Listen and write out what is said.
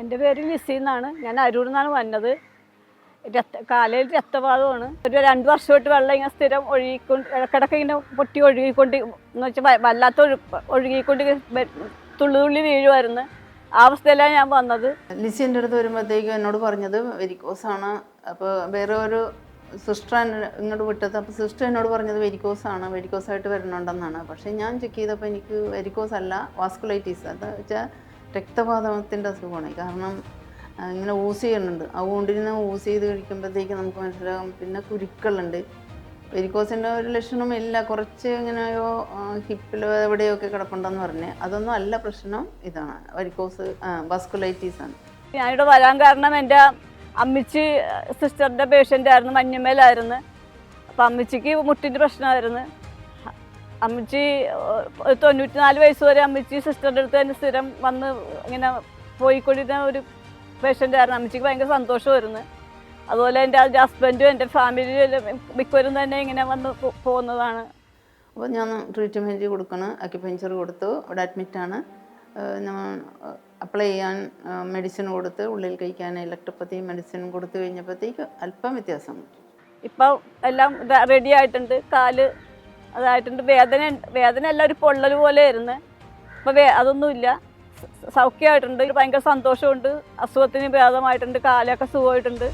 എന്റെ പേര് ലിസി എന്നാണ്. ഞാൻ അരൂർ നിന്നാണ് വന്നത്. രക്ത കാലയിൽ രക്തപാതമാണ്. ഒരു രണ്ട് വർഷമായിട്ട് വെള്ളം ഇങ്ങനെ സ്ഥിരം ഒഴുകിക്കൊണ്ട് ഇടക്കിടക്ക് ഇങ്ങനെ പൊട്ടി ഒഴുകിക്കൊണ്ട് എന്ന് വെച്ചാൽ വല്ലാത്ത ഒഴു ഒഴുകിക്കൊണ്ട് തുള്ളി തുള്ളി വീഴുമായിരുന്നു. ആ അവസ്ഥയിലാണ് ഞാൻ വന്നത്. ലിസി എന്റെ അടുത്ത് വരുമ്പോഴത്തേക്കും എന്നോട് പറഞ്ഞത് വെരിക്കോസാണ്. അപ്പോൾ വേറെ ഒരു സിസ്റ്റർ ഇങ്ങോട്ട് വിട്ടത്. അപ്പോൾ സിസ്റ്റർ എന്നോട് പറഞ്ഞത് വെരിക്കോസാണ്. വെരിക്കോസായിട്ട് വരുന്നുണ്ടെന്നാണ് പക്ഷേ ഞാൻ ചെക്ക് ചെയ്തപ്പോൾ എനിക്ക് വെരിക്കോസ് അല്ല വാസ്കുലൈറ്റീസ്. അത് വെച്ചാൽ രക്തപാതത്തിന്റെ അസുഖമാണ്. കാരണം ഇങ്ങനെ ഊസ് ചെയ്യുന്നുണ്ട്. ആ നിന്ന് ഊസ് ചെയ്ത് കഴിക്കുമ്പോഴത്തേക്ക് നമുക്ക് മനസ്സിലാകും. പിന്നെ കുരുക്കളുണ്ട്. വെരിക്കോസിന്റെ ഒരു ലക്ഷണം ഇല്ല. കുറച്ച് ഇങ്ങനെയോ ഹിപ്പിലോ എവിടെയൊക്കെ കിടപ്പുണ്ടെന്ന് പറഞ്ഞ്. അതൊന്നും അല്ല പ്രശ്നം. ഇതാണ്. വരിക്കോസ് വാസ്കുലൈറ്റീസ് ആണ്. ഞാനിവിടെ വരാൻ കാരണം എന്റെ അമ്മച്ചി സിസ്റ്ററിന്റെ പേഷ്യന്റ് ആയിരുന്നു. മഞ്ഞമ്മേലായിരുന്നു അപ്പം അമ്മച്ചിക്ക് മുട്ടിന്റെ പ്രശ്നമായിരുന്നു. അമ്മച്ചി ഒരു തൊണ്ണൂറ്റി നാല് വയസ്സ് വരെ അമ്മച്ചി സിസ്റ്ററിന്റെ അടുത്ത് തന്നെ സ്ഥിരം വന്ന് ഇങ്ങനെ പോയിക്കൊണ്ടിരുന്ന ഒരു പേഷ്യന്റ് ആയിരുന്നു. അമ്മച്ചിക്ക് ഭയങ്കര സന്തോഷമായിരുന്നു. അതുപോലെ എന്റെ അതിന്റെ ഹസ്ബൻഡും എന്റെ ഫാമിലിയും മിക്കവരും തന്നെ ഇങ്ങനെ വന്ന് പോകുന്നതാണ് അപ്പോൾ ഞാൻ ട്രീറ്റ്മെന്റ് കൊടുക്കണം. അക്യുപഞ്ചർ കൊടുത്തു. ഇവിടെ അഡ്മിറ്റാണ് ഞാൻ അപ്ലൈ ചെയ്യാൻ മെഡിസിൻ കൊടുത്ത് ഉള്ളിൽ കഴിക്കാൻ ഇലക്ട്രോപ്പതി മെഡിസിൻ കൊടുത്തു കഴിഞ്ഞപ്പോഴത്തേക്ക് അല്പം വ്യത്യാസം. ഇപ്പം എല്ലാം റെഡി ആയിട്ടുണ്ട്. കാൽ അതായിട്ടുണ്ട്. വേദന വേദന എല്ലാം ഒരു പൊള്ളൽ പോലെ ആയിരുന്നു അപ്പോൾ അതൊന്നുമില്ല. സൗഖ്യമായിട്ടുണ്ട്. ഭയങ്കര സന്തോഷമുണ്ട്. അസുഖത്തിന് ഭേദമായിട്ടുണ്ട് കാലൊക്കെ സുഖമായിട്ടുണ്ട്.